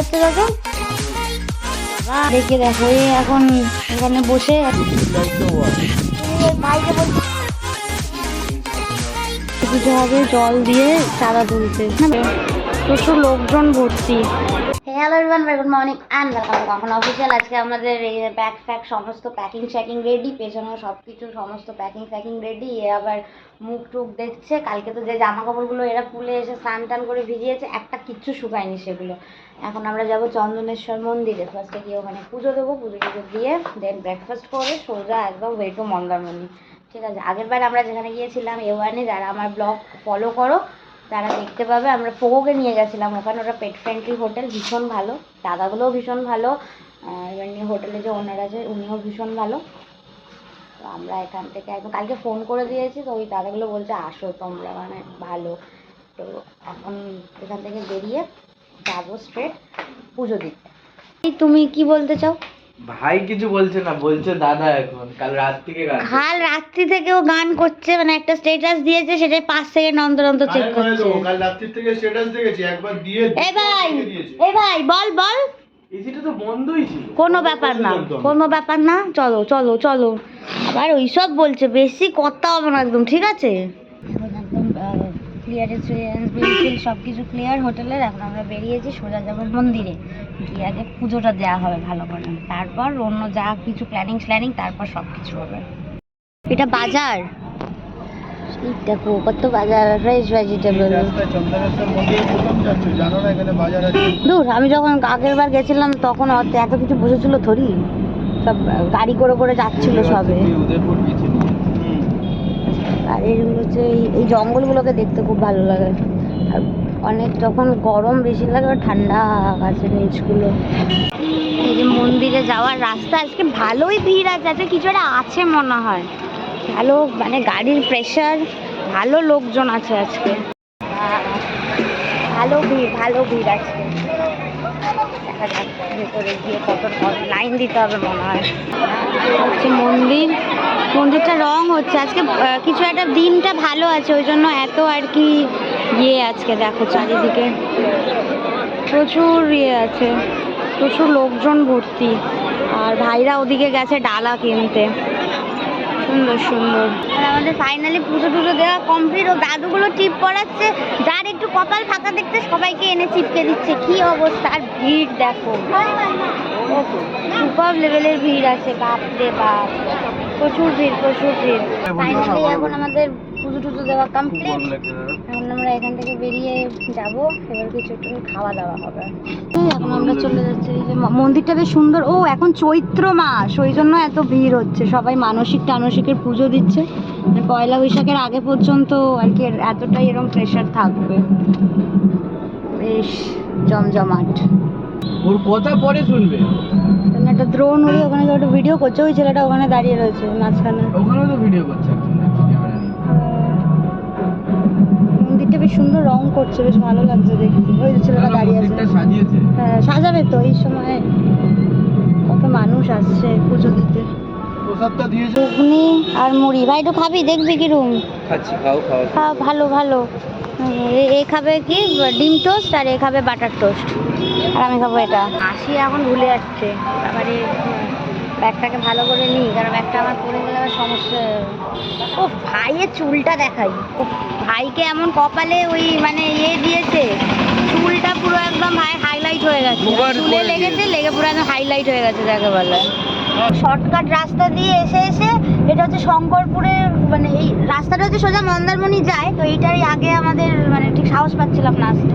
হচ্ছে দেখো দেখে, দেখো, এই এখন এখানে বসে কিছু হবে, জল দিয়ে চারা তুলছে প্রচুর লোকজন ভর্তি। Hello everyone very good morning and welcome কখন অফিসিয়াল আজকে আমাদের এই ব্যাগ ফ্যাগ সমস্ত প্যাকিং শ্যাকিং রেডি পেছনেও সব কিছু সমস্ত প্যাকিং ফ্যাকিং রেডি এ আবার মুখ টুক দেখছে। কালকে তো যে জামা কাপড়গুলো এরা পুলে এসে স্নান টান করে ভিজিয়েছে, একটা কিচ্ছু শুকায়নি সেগুলো। এখন আমরা যাব চন্দনেশ্বর মন্দিরে। ফার্স্টে গিয়ে ওখানে পুজো দেবো, পুজো টুজো দিয়ে দেন ব্রেকফাস্ট করে সোজা একদম ওয়ে টু মন্দারমণি। ঠিক আছে, আগের বার আমরা যেখানে গিয়েছিলাম, এ ওয়ানে যারা আমার ব্লগ ফলো করো তারা দেখতে পাবে। আমরা পোগোকে নিয়ে গেছিলাম। ওখানে ওটা পেট ফ্রেন্ডলি হোটেল ভীষণ ভালো। দাদাগুলোও ভীষণ ভালো। নিয়ে হোটেলে যে ওনার আছে, উনিও ভীষণ ভালো। তো আমরা এখান থেকে একদম কালকে ফোন করে দিয়েছি, তো ওই দাদাগুলো বলছে, আসো তোমরা মানে ভালো। তো এখন এখান থেকে বেরিয়ে যাব স্ট্রেট পুজো দিতে। তুমি কি বলতে চাও? ভাই কিছু বলছে না বলছে দাদা এখন কাল রাত থেকে গান কাল রাত্রি থেকে ও গান করছে মানে একটা স্টেটাস দিয়েছে সেটাই পাঁচ সেকেন্ড অন্তর অন্তর চেক করছে। কাল রাত্রি থেকে স্ট্যাটাস দেখেছি একবার দিয়ে এ ভাই এ ভাই বল বল। এসিটা তো বন্ধই ছিল। কোনো ব্যাপার না কোনো ব্যাপার না চলো চলো চলো। আবার ওইসব বলছে বেশি কথা হবে না একদম ঠিক আছে? ক্লিয়ারেন্স বিল সব কিছু ক্লিয়ার হোটেলের এখন আমরা বেরিয়েছি সোজা যাব মন্দিরে। গিয়ে আগে পুজোটা দেওয়া হবে ভালো করে। তারপর অন্য যা কিছু প্ল্যানিং স্ল্যানিং তারপর সব কিছু হবে। এটা বাজার। দেখো কত বাজার ফ্রেশ ভেজিটেবল দূর আমি যখন আগের বার গেছিলাম তখন এত কিছু বসেছিল থরি। সব গাড়ি করে করে যাচ্ছিল সবে। আর এইগুলো হচ্ছে এই এই জঙ্গলগুলোকে দেখতে খুব ভালো লাগে। আর অনেক যখন গরম বেশি লাগে ঠান্ডা গাছের নিচগুলো এই যে মন্দিরে যাওয়ার রাস্তা, আজকে ভালোই ভিড় আছে, আজকে কিছু একটা আছে মনে হয়। ভালো মানে গাড়ির প্রেশার ভালো লোকজন আছে আজকে। ভালো ভিড় ভালো ভিড় আজকে। দেখা যাক ভেতরে গিয়ে কত লাইন দিতে হবে মনে হয় হচ্ছে মন্দির মন্দিরটা রং হচ্ছে আজকে কিছু একটা দিনটা ভালো আছে ওই জন্য এত আর কি ইয়ে আজকে দেখো চারিদিকে প্রচুর ইয়ে আছে। প্রচুর লোকজন ভর্তি। আর ভাইরা ওদিকে গেছে ডালা কিনতে। সুন্দর সুন্দর। আর আমাদের ফাইনালি পুজো টুজো দেওয়া কমপ্লিট ও দাদুগুলো টিপ পড়াচ্ছে যার একটু কপাল ফাঁকা দেখতে সবাইকে এনে চিপকে দিচ্ছে। কি অবস্থা? আর ভিড় দেখো। সুপার লেভেলের ভিড় আছে। বাপ রে বাপ। প্রচুর ভিড় প্রচুর ভিড়। ফাইনালি এখন আমাদের পুজো টুজো দেওয়া কমপ্লিট এখন আমরা এখান থেকে বেরিয়ে যাব এবার কিছু একটু খাওয়া দাওয়া হবে। এখন আমরা চলে যাচ্ছি এই যে মন্দিরটা বেশ সুন্দর। ও এখন চৈত্র মাস ওই জন্য এত ভিড় হচ্ছে। সবাই মানসিক টানসিকের পুজো দিচ্ছে। মানে পয়লা বৈশাখের আগে পর্যন্ত আর কি এর- এতটাই এরকম প্রেশার থাকবে। বেশ জমজমাট। ওর কথা পরে শুনবে। একটা দ্রোণ উড়ে ওখানে একটা ভিডিও করছে ওই ছেলেটা ওখানে দাঁড়িয়ে রয়েছে মাঝখানে। ওখানেও তো ভিডিও করছে। সুন্দর রং করছে বেশ ভালো লাগছে দেখতে। ওই যে ছেলেটা দাঁড়িয়ে আছে। হ্যাঁ সাজাবে তো এই সময় কত মানুষ আসছে পুজো দিতে। ঘুগনি আর মুড়ি। ভাই একটু খাবি দেখবি কিরম? খাচ্ছি খাও খাও। খাও ভালো ভালো। এ- এ খাবে কি? ডিম টোস্ট আর এ খাবে বাটার টোস্ট। আর আমি খাব এটা। হাসি এখন ভুলে যাচ্ছে। এবারে ব্যাগটাকে ভালো করে নিই কারণ ব্যাগটা আমার পড়ে গেলে আমার সমস্যা। ও ভাইয়ের চুলটা দেখাই। ও ভাইকে এমন কপালে ওই মানে ইয়ে দিয়েছে চুলটা পুরো একদম ভাই হাইলাইট হয়ে গেছে। চুলে লেগেছে লেগে পুরো একদম হাইলাইট হয়ে গেছে যাকে বলে। শর্টকাট রাস্তা দিয়ে এসে এসে এটা হচ্ছে শঙ্করপুরের মানে এই রাস্তাটা হচ্ছে সোজা মন্দারমণি যায় তো এইটারই আগে আমাদের মানে ঠিক সাহস পাচ্ছিলাম না আসতে।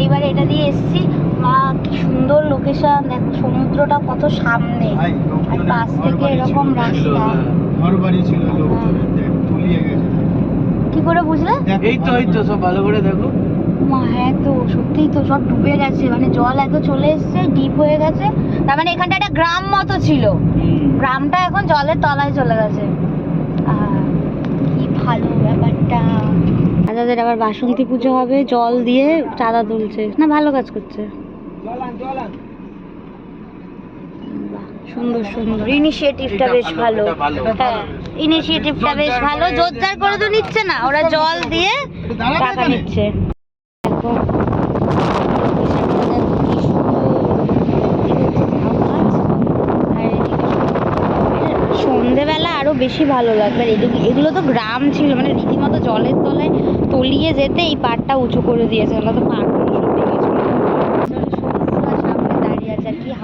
এইবারে এটা দিয়ে এসেছি। মা কি সুন্দর লোকেশন দেখো সমুদ্রটা কত সামনে। আর লোকজনের পাশ থেকে এরকম রাস্তা। ঘর বাড়ি ছিল লোকজনের দেখ তলিয়ে গেছে। কি করে বুঝলে? দেখ, এই তো এই তো সব ভালো করে দেখো। মা হ্যাঁ তো সত্যিই তো সব ডুবে গেছে মানে জল এত চলে এসছে ডিপ হয়ে গেছে। তার মানে এখানটা একটা গ্রাম মতো ছিল। গ্রামটা এখন জলের তলায় চলে গেছে। কি ভালো ব্যাপারটা। দাদাদের আবার বাসন্তী পুজো হবে জল দিয়ে চাঁদা তুলছে। না ভালো কাজ করছে। সুন্দর সুন্দর। ইনিশিয়েটিভটা বেশ ভালো হ্যাঁ ইনিশিয়েটিভটা বেশ ভালো। জোরদার করে তো নিচ্ছে না ওরা জল দিয়ে টাকা নিচ্ছে। সন্ধেবেলা আরও বেশি ভালো লাগবে। এগুলো তো গ্রাম ছিল মানে রীতিমতো জলের তলায় তলিয়ে যেতে এই পাড়টা উঁচু করে দিয়েছে। ওগুলো তো পাড়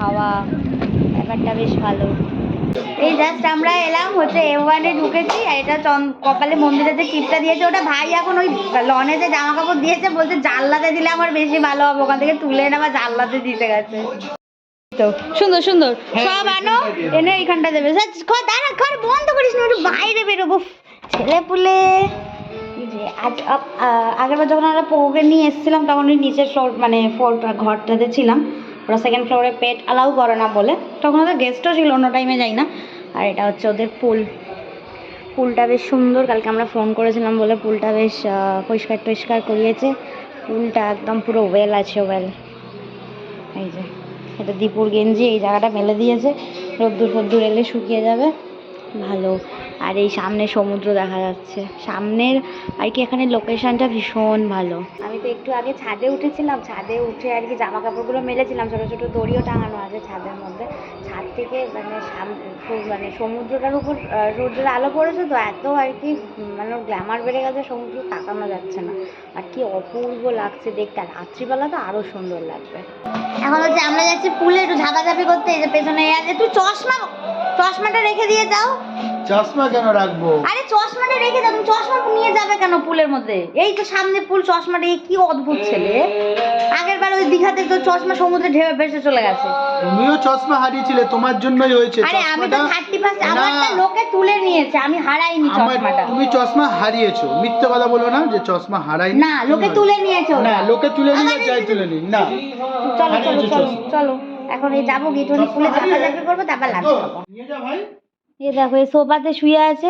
হাওয়া ব্যাপারটা বেশ ভালো। এই জাস্ট আমরা এলাম হচ্ছে এ ওয়ানে ঢুকেছি আর এটা কপালে মন্দিরে যে টিপটা দিয়েছে ওটা ভাই এখন ওই লনে যে জামা কাপড় দিয়েছে বলছে জানলাতে দিলে আমার বেশি ভালো হবে ওখান থেকে তুলে এনে আবার জানলাতে দিতে গেছে। তো সুন্দর সুন্দর। সব আনো এনে এইখানটা দেবে। স্যার, দাঁড়া ঘর বন্ধ করিস না একটু বাইরে বেরোবো। ছেলে পুলে যে আজ আগেরবার যখন আমরা পৌকে নিয়ে এসেছিলাম তখন ওই নিচের মানে ফ্লোরটা ঘরটাতে ছিলাম। ওরা সেকেন্ড ফ্লোরে পেট অ্যালাউ করে না বলে। তখন ওদের গেস্টও ছিল, অন্য টাইমে যাই না। আর এটা হচ্ছে ওদের পুল পুলটা বেশ সুন্দর। কালকে আমরা ফোন করেছিলাম বলে পুলটা বেশ পরিষ্কার টরিষ্কার করিয়েছে। পুলটা একদম পুরো ওয়েল আছে ওয়েল এই যে, এটা দীপুর গেঞ্জি, এই জায়গাটা মেলে দিয়েছে। রোদ্দুর ফদ্দুর এলে শুকিয়ে যাবে। ভালো। আর এই সামনে সমুদ্র দেখা যাচ্ছে। সামনের আর কি এখানে লোকেশনটা ভীষণ ভালো। আমি তো একটু আগে ছাদে উঠেছিলাম। ছাদে উঠে আর কি জামা কাপড়গুলো মেলেছিলাম। ছোটো ছোটো দড়িও টাঙানো আছে ছাদের মধ্যে। ছাদ থেকে মানে মানে সমুদ্রটার উপর সূর্যের আলো পড়েছে তো এত আর কি মানে গ্ল্যামার বেড়ে গেছে, সমুদ্র তাকানো যাচ্ছে না। আর কি অপূর্ব লাগছে দেখতে। আর রাত্রিবেলা তো আরও সুন্দর লাগবে। এখন হচ্ছে আমরা যাচ্ছি পুলে একটু ঝাপাঝাপি করতে। এই যে পেছনে একটু চশমা, চশমাটা রেখে দিয়ে যাও। চশমা কেন রাখব? আরে চশমাটা রেখে দাও তুমি চশমা নিয়ে যাবে কেন পুলের মধ্যে? এই তো সামনে পুল চশমাটা কি অদ্ভুত ছেলে। আগের বার ওই দীঘাতে তো চশমা সমুদ্রে ঢেবে ভেসে চলে গেছে। তুমিও চশমা হারিয়েছিলে তোমার জন্যই হয়েছে আরে আমি তো চশমাটা। থার্টি ফার্স্ট না, আমারটা লোকে তুলে নিয়েছে আমি হারাইনি চশমাটা। তুমি চশমা হারিয়েছো। মিথ্যে কথা বলো না যে চশমা হারাই না লোকে তুলে নিয়েছে। না লোকে তুলে নিয়ে যাই তুলে নি না। চলো চলো চলো চলো। এখন এই যাব গিটনি পুলে ঝাপাঝাপি করব তারপর লাঞ্চ খাব নিয়ে যা ভাই। এই দেখো এই সোফাতে শুয়ে আছে।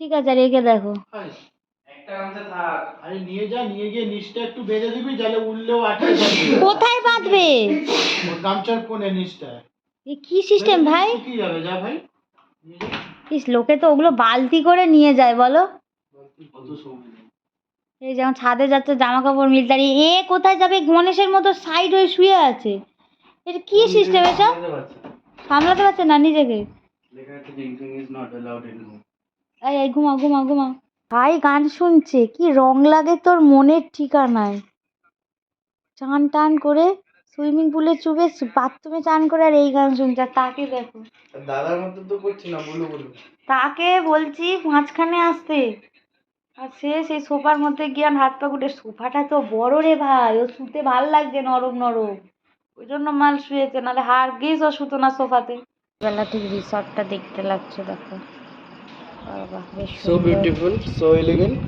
ঠিক আছে আর একে দেখো। কোথায় বাঁধবে? এ কি সিস্টেম ভাই। ইস লোকে তো ওগুলো বালতি করে নিয়ে যায় বলো। এই যেমন ছাদে যাচ্ছে জামা কাপড় মিলতে আর এ কোথায় যাবে? গণেশের মতো সাইড হয়ে শুয়ে আছে। এটা কি সিস্টেম এসব? সামলাতে পারছে না নিজেকে? লেখা আছে drinking is not allowed in room এই এই ঘুমা ঘুমা ঘুমা ভাই গান শুনছে। কি রং লাগে তোর মনের ঠিকানায়? চান টান করে সুইমিং পুলে চুবে বাথরুমে চান করে আর এই গান শুনছে। আর তাকে দেখো। দাদার মতো তো করছি না বলো বলো তাকে বলছি মাঝখানে আসতে। আর সে সেই সোফার মধ্যে গিয়ে আমার হাত পা গুটে সোফাটা তো বড় রে ভাই ও শুতে ভালো লাগছে নরম নরম। ওই জন্য মাল শুয়েছে নাহলে হার গিয়েছ ও শুতো না সোফাতে। বেলা ঠিক রিসর্টটা দেখতে লাগছে দেখো। বাবা বেশ so beautiful so elegant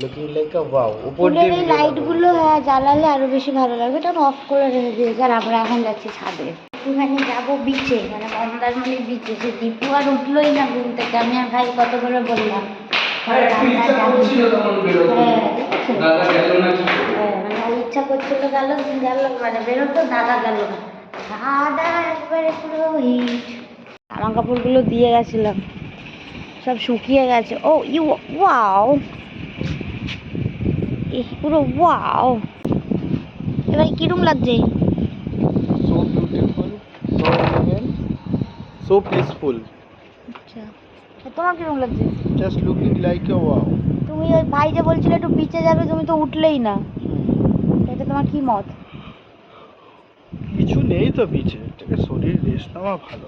looking like a wow উপর দিয়ে এই লাইটগুলো হ্যাঁ জ্বালালে আরও বেশি ভালো লাগবে। এটা অফ করে রেখে দিয়েছে আর আমরা এখন যাচ্ছি ছাদে। একটুখানি যাব বিচে মানে মন্দারমণি বিচে সে দীপু আর উঠলোই না ঘুম থেকে আমি আর ভাই কত করে বললাম। হ্যাঁ। হ্যাঁ, দেখেছ? দাদা গেল না হ্যাঁ, মানে ইচ্ছা করছিল গেল গেল মানে বেরোতো দাদা গেল না। জামা কাপড়গুলো দিয়ে গেছিলাম। সব শুকিয়ে গেছে। Oh you wow. পুরো ওয়াও। এবার কিরম লাগছে? সো বিউটিফুল সো পিসফুল আচ্ছা। তোমার কিরম লাগছে? Just looking like a wow তুমি ওই ভাই যে বলছিলে একটু বিচে যাবে তুমি তো উঠলেই না। এটা তোমার কি মত? নেই তো বিচে এটাকে শরীর রেস্ট নেওয়া ভালো।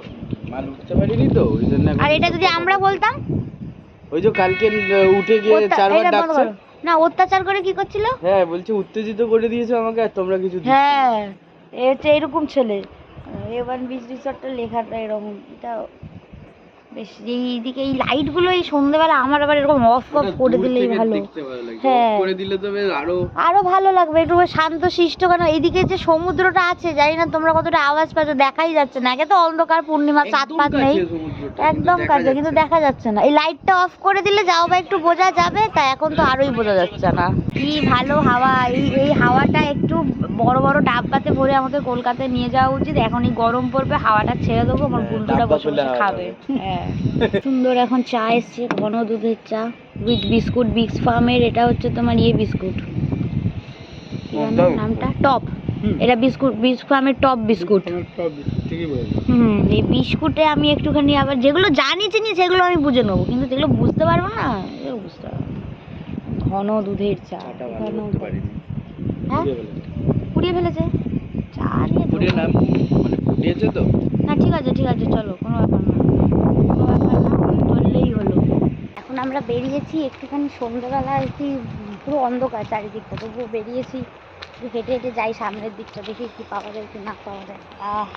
মাল উঠতে পারিনি তো ওই জন্য আর এটা যদি আমরা বলতাম? ওই যে কালকে উঠে গিয়ে চারবার ডাকছে। না অত্যাচার করে কি করছিল? হ্যাঁ বলছে উত্তেজিত করে দিয়েছ আমাকে আর তোমরা কিছু দিচ্ছ না। হ্যাঁ এ হচ্ছে এরকম ছেলে। এ ওয়ান বিচ রিসর্টটা লেখাটা এরকম এটা বেশ এইদিকে এই লাইটগুলো এই সন্ধ্যেবেলা আমার আবার এরকম অফ অফ করে দিলেই ভালো। হ্যাঁ। off করে দিলে তবে আরও আরও ভালো লাগবে একটু শান্ত শিষ্ট কেন? এইদিকে যে সমুদ্রটা আছে জানি না তোমরা কতটা আওয়াজ পাচ্ছ দেখাই যাচ্ছে না। একে তো অন্ধকার পূর্ণিমা চাঁদ একদম পাত কাছে নেই। সমুদ্রটা, একদম কাছে কিন্তু দেখা যাচ্ছে না। এই লাইটটা অফ করে দিলে যাও বা একটু বোঝা যাবে তা এখন তো আরোই বোঝা যাচ্ছে না। কি ভালো হাওয়া। এই এই হাওয়াটা একটু বড় বড় ডাব্বাতে ভরে আমাকে কলকাতায় নিয়ে যাওয়া উচিত। এখনই গরম পড়বে হাওয়াটা ছেড়ে দেবো আমার হ্যাঁ, বন্ধুরা বসে বসে খাবে। খাবে। হ্যাঁ। সুন্দর এখন চা এসছে ঘন দুধের চা উইথ বিস্কুট বিক্স ফার্মের এটা হচ্ছে তোমার ইয়ে বিস্কুট নামটা? টপ এটা বিস্কুট বিস্কুট আমি টপ বিস্কুট হুম এই বিস্কুটে আমি একটুখানি আবার যেগুলো জানি চিনি সেগুলো আমি বুঝে নেব কিন্তু যেগুলো বুঝতে পারব না এগুলো বুঝতে পারব। ঘন দুধের চা ঘন হ্যাঁ? পুড়িয়ে ফেলেছে? চা নিয়ে ফুটিয়ে নাম মানে ফুটিয়েছে তো? না ঠিক আছে ঠিক আছে চলো কোনো ব্যাপার না কোনো ব্যাপার না চললেই হলো এখন আমরা বেরিয়েছি একটুখানি সন্ধ্যেবেলা আর কি, পুরো অন্ধকার চারিদিকটা, তবুও বেরিয়েছি। হেঁটে হেঁটে যাই সামনের দিকটা, দেখি কি পাওয়া যায় কি না পাওয়া যায়। আহ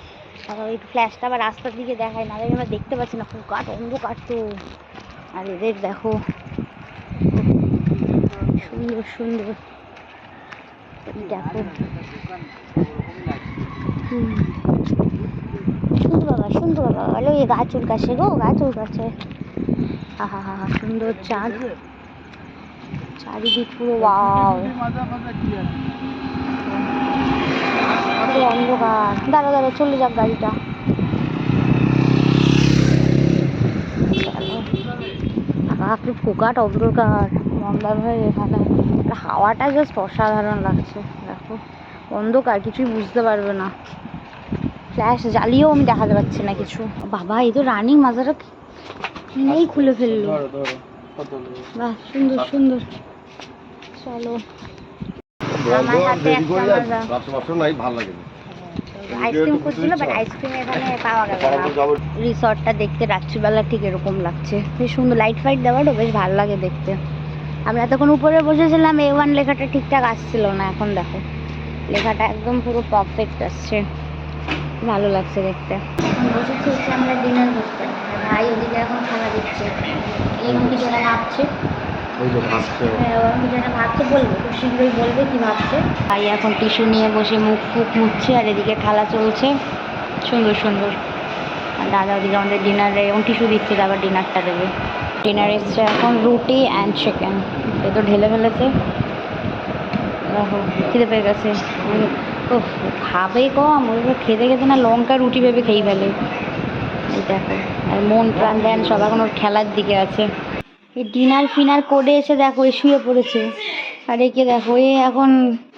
একটু ফ্ল্যাশটা আবার রাস্তার দিকে দেখায়, না আমরা দেখতে পাচ্ছি না, খুব কাঠ অন্ধকার তো। আর এদের দেখো, সুন্দর সুন্দর। দেখো। সুন্দর বাবা সুন্দর বাবা বলো এই গাছ উড়কাছে গো গাছ উড়কাছে আহা হা সুন্দর চাঁদ। চারিদিক পুরো ওয়াও। কি পুরো অন্ধকার। দাঁড়া দাঁড়া চলে যাক গাড়িটা। আপনি ফোকাট অন্ধকার। মন্দার হয়ে এখানে। হাওয়াটা জাস্ট অসাধারণ লাগছে। দেখো, অন্ধকার, কিছুই বুঝতে পারবে না। ফ্ল্যাশ জ্বালিয়েও আমি দেখাতে পাচ্ছি না কিছু। বাবা, এই তো রানিং মাজাটা নেই খুলে ফেলল। ধরো ধরো কত নেবে? বাহ সুন্দর সুন্দর। চলো। আমার হাতে একটা মাজা। আইসক্রিম খুঁজছিল বাট আইসক্রিম এখানে পাওয়া গেল না। রিসর্টটা দেখতে রাত্রিবেলা ঠিক এরকম লাগছে। বেশ সুন্দর লাইট ফাইট দেওয়ারও বেশ ভালো লাগে দেখতে। আমরা তখন উপরে বসেছিলাম এ ওয়ান লেখাটা ঠিকঠাক আসছিল না এখন দেখো। লেখাটা একদম পুরো পারফেক্ট আসছে। ভালো লাগছে দেখতে। এখন বসেছি হচ্ছে আমরা ডিনার করতে ভাই ওদিকে এখন খানা দিচ্ছে। এরকম কিছু একটা ভাবছে? হ্যাঁ ভাবছে বলবে। খুব শীঘ্রই বলবে কি ভাবছে। ভাই এখন টিস্যু নিয়ে বসে মুখ ফুক মুছছে আর এদিকে খেলা চলছে। সুন্দর সুন্দর। আর দাদা ওদিকে আমাদের ডিনারে এবং টিস্যু দিচ্ছে আবার ডিনারটা দেবে। ডিনার এসছে এখন রুটি অ্যান্ড চিকেন এ তো ঢেলে ফেলেছে। খিদে পেয়ে গেছে। ও খাবে কম ওইগুলো খেতে খেতে না লঙ্কা রুটি ভেবে খেয়ে ফেলে। এই দেখো আর মন প্রাণ দেন সব এখন ওর খেলার দিকে আছে। এই ডিনার ফিনার করে এসে দেখো এ শুয়ে পড়েছে। আর একে দেখো এ এখন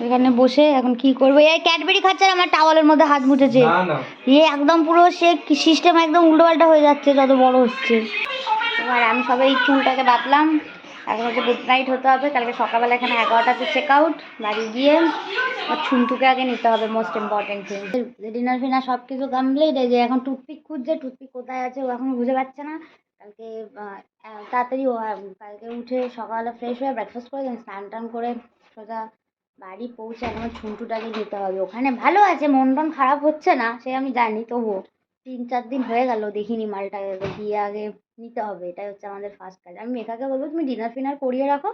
এখানে বসে এখন কি করব? এই ক্যাডবেরি খাচ্ছে আর আমার টাওয়ালের মধ্যে হাত মুটেছে এ একদম পুরো সে সিস্টেম একদম উল্টোপাল্টা হয়ে যাচ্ছে যত বড় হচ্ছে। এবার আমি সবাই চুলটাকে বাঁধলাম। এখন হচ্ছে গুড নাইট হতে হবে। কালকে সকালবেলা এখানে এগারোটাতে চেক আউট বাড়ি গিয়ে আর ছুনটুকে আগে নিতে হবে মোস্ট ইম্পর্টেন্ট থিং ডিনার ফিনার সব কিছু কমপ্লিট এই যে এখন টুথপিক খুঁজছে টুথপিক কোথায় আছে ও এখন বুঝে পাচ্ছে না। কালকে তাড়াতাড়ি কালকে উঠে সকালে ফ্রেশ হয়ে ব্রেকফাস্ট করে দেন, স্নান টান করে সোজা বাড়ি পৌঁছে এখন ছুনটুটাকে নিতে হবে। ওখানে ভালো আছে মন টন খারাপ হচ্ছে না, সে আমি জানি, তবুও। তিন চার দিন হয়ে গেল দেখিনি মালটাকে গিয়ে আগে নিতে হবে এটাই হচ্ছে আমাদের ফার্স্ট কাজ। আমি মেঘাকে বলব তুমি ডিনার ফিনার করিয়ে রাখো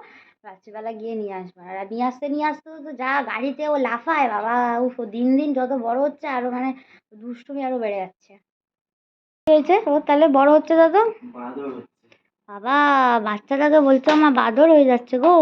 রাত্রিবেলা গিয়ে নিয়ে আসবে। আর নিয়ে আসতে নিয়ে আসতে তো যা গাড়িতে ও লাফায় বাবা উফ ও দিন দিন যত বড় হচ্ছে আরও মানে দুষ্টুমি আরও বেড়ে যাচ্ছে। হয়েছে? ও তাহলে বড় হচ্ছে তত বাবা বাচ্চাটাকে বলছো আমার বাদর হয়ে যাচ্ছে গো।